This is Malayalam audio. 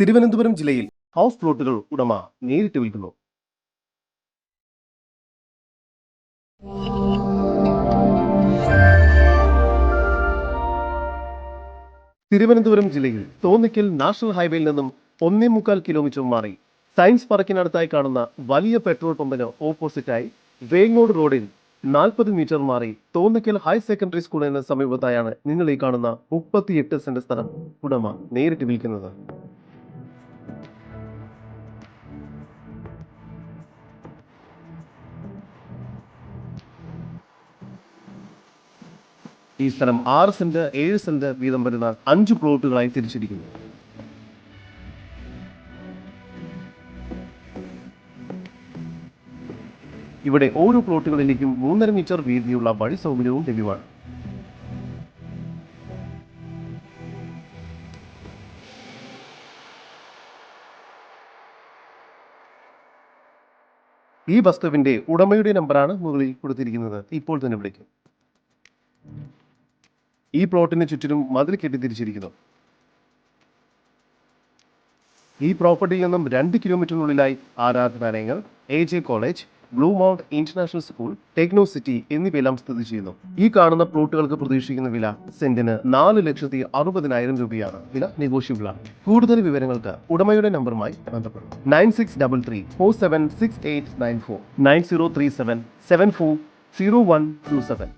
തിരുവനന്തപുരം ജില്ലയിൽ ഹൗസ് പ്ലോട്ടുകൾ ഉടമ നേരിട്ട് വിൽക്കുന്നു. തിരുവനന്തപുരം ജില്ലയിൽ തോന്നിക്കൽ നാഷണൽ ഹൈവേയിൽ നിന്നും ഒന്നേ മുക്കാൽ കിലോമീറ്റർ മാറി സയൻസ് പാർക്കിനടുത്തായി കാണുന്ന വലിയ പെട്രോൾ പമ്പിന് ഓപ്പോസിറ്റായി വേങ്ങോട് റോഡിൽ നാൽപ്പത് മീറ്റർ മാറി തോന്നിക്കൽ ഹയർ സെക്കൻഡറി സ്കൂളിന് സമീപത്തായാണ് നിങ്ങൾ ഈ കാണുന്ന മുപ്പത്തിയെട്ട് സെന്റ് സ്ഥലം ഉടമ നേരിട്ട് വിൽക്കുന്നത്. ഈ സ്ഥലം ആറ് സെന്റ് ഏഴ് സെന്റ് വീതം വരുന്ന അഞ്ച് പ്ലോട്ടുകളായി തിരിച്ചിരിക്കുന്നു. ഇവിടെ ഓരോ പ്ലോട്ടുകളിലേക്കും മൂന്നര മീറ്റർ വീതിയുള്ള വഴി സൗകര്യവും ലഭ്യമാണ്. ഈ വസ്തുവിന്റെ ഉടമയുടെ നമ്പറാണ് മുകളിൽ കൊടുത്തിരിക്കുന്നത്. ഇപ്പോൾ തന്നെ വിളിക്കും. ഈ പ്ലോട്ടിന് ചുറ്റിനും മതിൽ കെട്ടിത്തിരിച്ചിരിക്കുന്നു. ഈ പ്രോപ്പർട്ടിയിൽ നിന്നും രണ്ട് കിലോമീറ്ററിനുള്ളിലായി ആരാധനാലയങ്ങൾ A J college blue mount international school techno city എന്നിവയെല്ലാം സ്ഥിതി ചെയ്യുന്നു. ഈ കാണുന്ന പ്ലോട്ടുകൾക്ക് പ്രതീക്ഷിക്കുന്ന വില സെന്റിന് നാല് ലക്ഷത്തി അറുപതിനായിരം രൂപയാണ്. വില നെഗോഷ്യബിൾ ആണ്. കൂടുതൽ വിവരങ്ങൾക്ക് ഉടമയുടെ നമ്പറുമായി ബന്ധപ്പെടും nine six double three four seven six eight nine four. Nine zero three seven seven four zero one two seven.